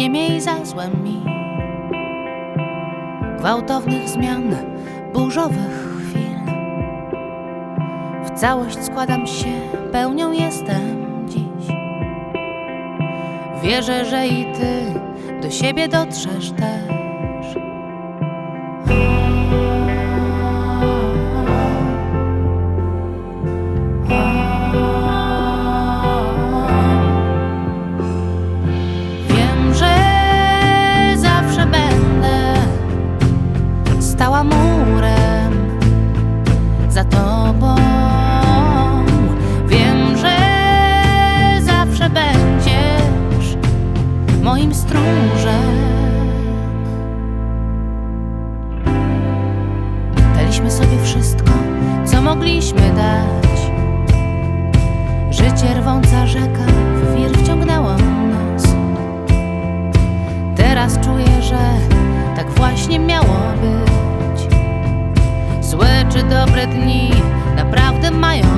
i za złem mi. Gwałtownych zmian, burzowych chwil. W całość składam się, pełnią jestem dziś. Wierzę, że i ty do siebie dotrzesz też murem za tobą. Wiem, że zawsze będziesz moim stróżem. Daliśmy sobie wszystko, co mogliśmy dać. Życie rwąca rzeka w wir wciągnęła nas. Teraz czuję, że tak właśnie miało być. Złe czy dobre dni naprawdę mają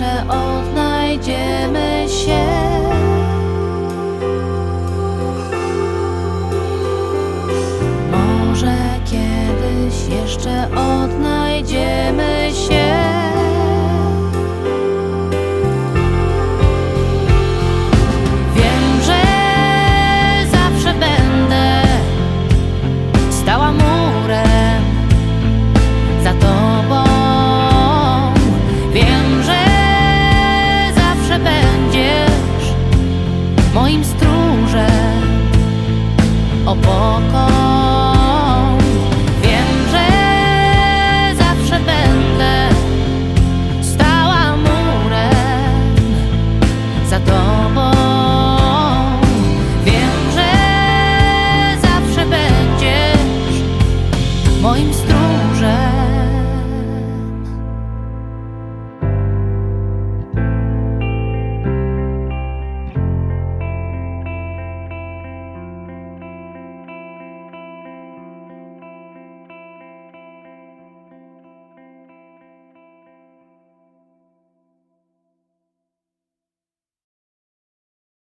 jeszcze odnajdziemy się. Może kiedyś jeszcze odnajdziemy się.